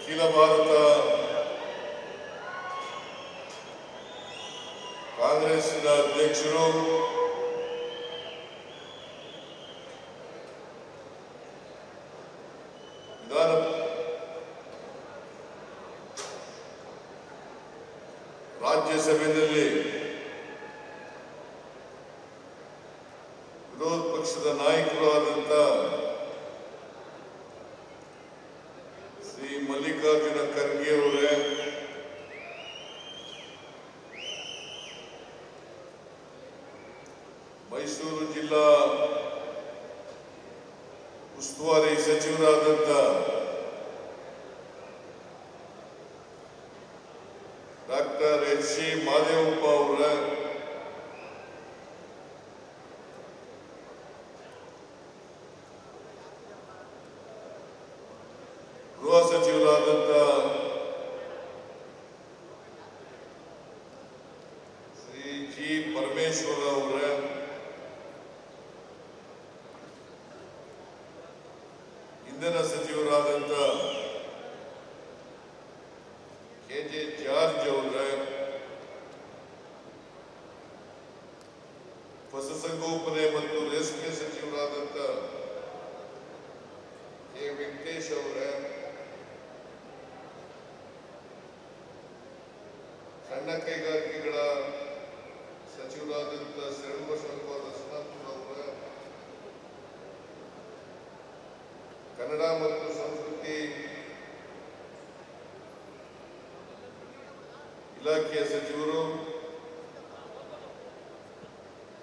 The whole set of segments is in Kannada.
ಅಖಿಲ ಭಾರತ ಕಾಂಗ್ರೆಸ್ಸಿನ ಅಧ್ಯಕ್ಷರು ವಿಧಾನ ರಾಜ್ಯಸಭೆಯಲ್ಲಿ ವಿರೋಧ ಪಕ್ಷದ ನಾಯಕರು ಆದಂತ ಶ್ರೀ ಮಲ್ಲಿಕಾರ್ಜುನ ಖರ್ಗೆ ಅವರೇ ಮೈಸೂರು ಜಿಲ್ಲಾ ಉಸ್ತುವಾರಿ ಸಚಿವರಾದಂತ ಡಾಕ್ಟರ್ ಎಚ್ ಸಿ ಮಾದೇವಪ್ಪ ಅವರ ಗೃಹ ಸಚಿವರಾದಂತ ಶ್ರೀ ಜಿ. ಪರಮೇಶ್ವರ ಅವರ ಕೆ ಜೆ ಜಾರ್ಜ್ ಅವರ ಪಶುಸಂಗೋಪನೆ ಮತ್ತು ರೇಷ್ಮೆ ಸಚಿವರಾದಂತ ಕೆ ವೆಂಕಟೇಶ್ ಅವರ ಸಣ್ಣ ಕೈಗಾರಿಕೆಗಳ ಸಚಿವರಾದಂತ ಶರಣಬಸವಪ್ಪ ದರ್ಶನಾಪುರ ಅವರ ಕನ್ನಡ ಮತ್ತು ಇಲಾಖೆಯ ಸಚಿವರು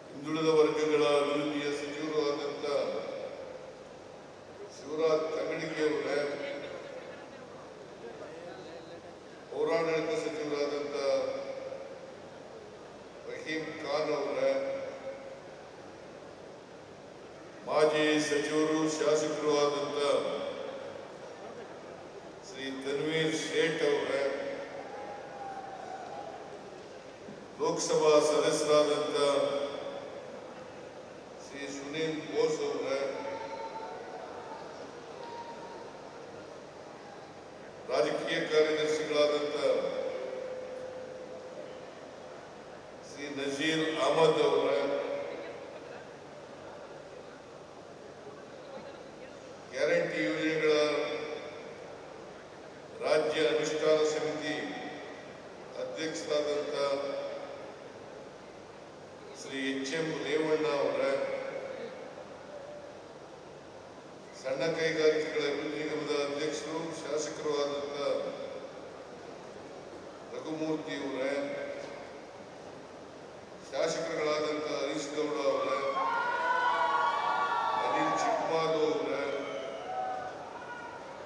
ಹಿಂದುಳಿದ ವರ್ಗಗಳ ಅಭಿವೃದ್ಧಿಯ ಸಚಿವರು ಆದಂತ ಶಿವರಾಜ್ ತಂಗಡಿಗೆ ಅವರೇ, ಪೌರಾಡಳಿತ ಸಚಿವರಾದಂತ ರಹೀಂ ಖಾನ್ ಅವರೇ, ಮಾಜಿ ಸಚಿವರು ಶಾಸಕರು ಆದಂತ ಶ್ರೀ ತನ್ವೀರ್ ಲೋಕಸಭಾ ಸದಸ್ಯರಾದಂತ ಶ್ರೀ ಸುನೀಲ್ ಬೋಸ್ ಅವರೇ ರಾಜಕೀಯ ಕಾರ್ಯದರ್ಶಿಗಳಾದಂತ ಶ್ರೀ ಎಚ್ ಎಂ ರೇವಣ್ಣ ಅವರ ಸಣ್ಣ ಕೈಗಾರಿಕೆಗಳ ಅಭಿವೃದ್ಧಿ ನಿಗಮದ ಅಧ್ಯಕ್ಷರು ಶಾಸಕರು ಆದಂತ ರಘುಮೂರ್ತಿ ಅವರ, ಶಾಸಕರುಗಳಾದಂತ ಹರೀಶ್ ಗೌಡ ಅವರ, ಅನಿಲ್ ಚಿಕ್ಕಮಾದು ಅವರ,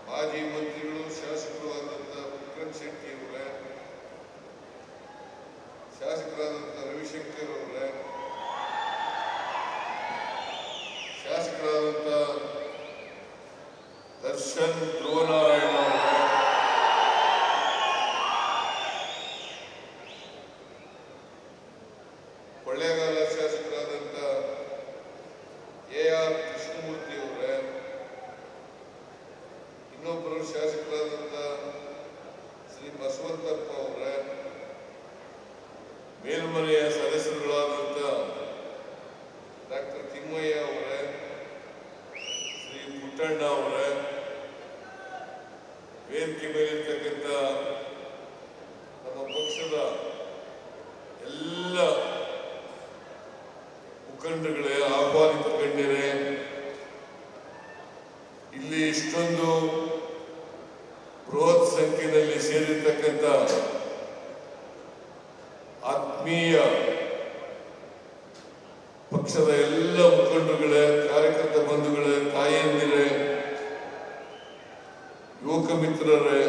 ಮಾಜಿ ಮಂತ್ರಿಗಳು ಶಾಸಕರು ಆದಂತ ವಿಕ್ರಮ್ ಶೆಟ್ಟಿ ಅವರ, ಶಾಸಕರಾದಂತ ಶ್ರೀ ಬಸವಂತಪ್ಪ ಅವರ, ಮೇಲ್ಮನೆಯ ಸದಸ್ಯರುಗಳಾದಂತ ಡಾಕ್ಟರ್ ತಿಮ್ಮಯ್ಯ ಅವರ, ಶ್ರೀ ಪುಟ್ಟಣ್ಣ ಅವರ, ವೇದಿಕೆ ಮೇಲಿರ್ತಕ್ಕಂಥ ನಮ್ಮ ಪಕ್ಷದ ಎಲ್ಲ ಮುಖಂಡಗಳೇ ಆಹ್ವಾನಿತ ಗಣ್ಯರೇ, ಇಲ್ಲಿ ಇಷ್ಟೊಂದು ಬೃಹತ್ ಸಂಖ್ಯೆಯಲ್ಲಿ ಸೇರಿರ್ತಕ್ಕಂಥ ಆತ್ಮೀಯ ಪಕ್ಷದ ಎಲ್ಲ ಮುಖಂಡರುಗಳೇ, ಕಾರ್ಯಕರ್ತ ಬಂಧುಗಳೇ ತಾಯಿಯಂದಿರೇ ಯುವಕ ಮಿತ್ರರೇ,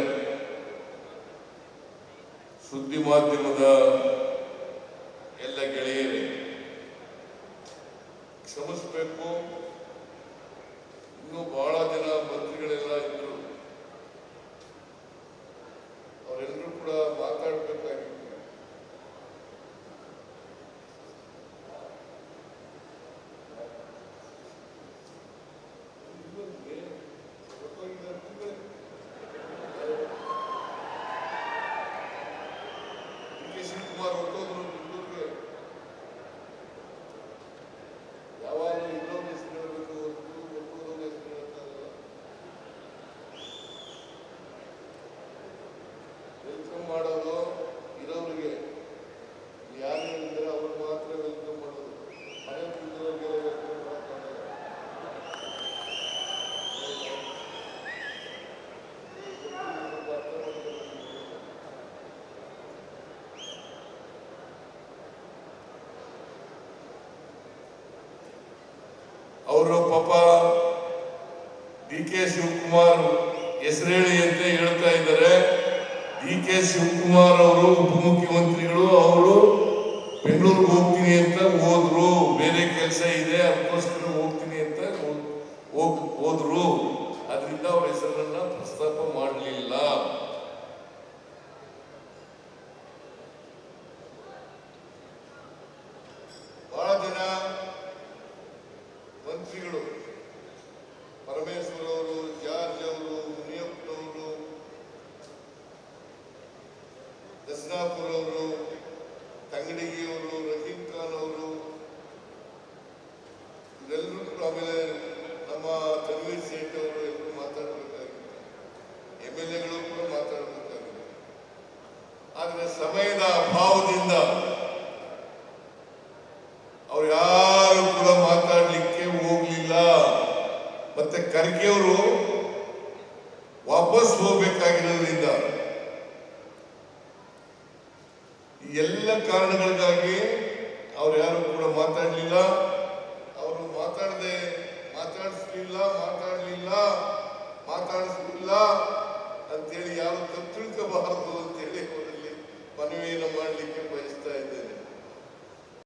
ಸುದ್ದಿ ಮಾಧ್ಯಮದ ಎಲ್ಲ ಗೆಳೆಯರೇ, ಕ್ಷಮಿಸಬೇಕು. ಇನ್ನೂ ಬಹಳ ಜನ ಮಂತ್ರಿಗಳೆಲ್ಲ ಅವರು ಪಾಪ ಡಿ ಕೆ ಶಿವಕುಮಾರ್ ಹೆಸರೇಳಿ ಅಂತ ಹೇಳ್ತಾ ಇದ್ದಾರೆ. ಡಿ ಕೆ ಶಿವಕುಮಾರ್ ಅವರು ಉಪಮುಖ್ಯಮಂತ್ರಿಗಳು, ಅವರು ಬೆಂಗಳೂರಿಗೆ ಹೋಗ್ತೀನಿ ಅಂತ ಹೋದ್ರು. ಬೇರೆ ಕೆಲಸ ಇದೆ, ಅದಕ್ಕೋಸ್ಕರ ಹೋಗ್ತೀನಿ ಅಂತ ಹೋದ್ರು. ಅದರಿಂದ ಅವ್ರ ಹೆಸರನ್ನ ಪ್ರಸ್ತಾಪ ಮಾಡಲಿಲ್ಲ ಬಹಳ ಜನ ಮಂತ್ರಿಗಳು ಪರಮೇಶ್ವರ್ ಅವರು ಜಾರ್ಜ್ ಅವರು ಮುನಿಯಪ್ಪನವರು ದಸ್ನಾಪುರ್ ಅವರು ತಂಗಡಿಗಿ ಅವರು ರಹೀಂ ಖಾನ್ ಅವರು ಇವರೆಲ್ಲರೂ ಕೂಡ ಆಮೇಲೆ ತನ್ವೀರ್ ಸೇಠ್ ಎಲ್ಲರೂ ಮಾತಾಡಬೇಕಾಗಿತ್ತು. ಎಂ ಎಲ್ ಎಗಳು ಕೂಡ ಮಾತಾಡಬೇಕಾಗಿತ್ತು. ಆದರೆ ಸಮಯದ ಅಭಾವದಿಂದ ಅವ್ರು ಯಾರು ಕೂಡ ಮಾತಾಡ್ಲಿಕ್ಕೆ ಹೋಗ್ಲಿಲ್ಲ. ಮತ್ತೆ ಖರ್ಗೆ ಅವರು ವಾಪಸ್ ಹೋಗ್ಬೇಕಾಗಿರೋದ್ರಿಂದ ಎಲ್ಲ ಕಾರಣಗಳಿಗಾಗಿ ಅವ್ರು ಯಾರು ಕೂಡ ಮಾತಾಡಲಿಲ್ಲ.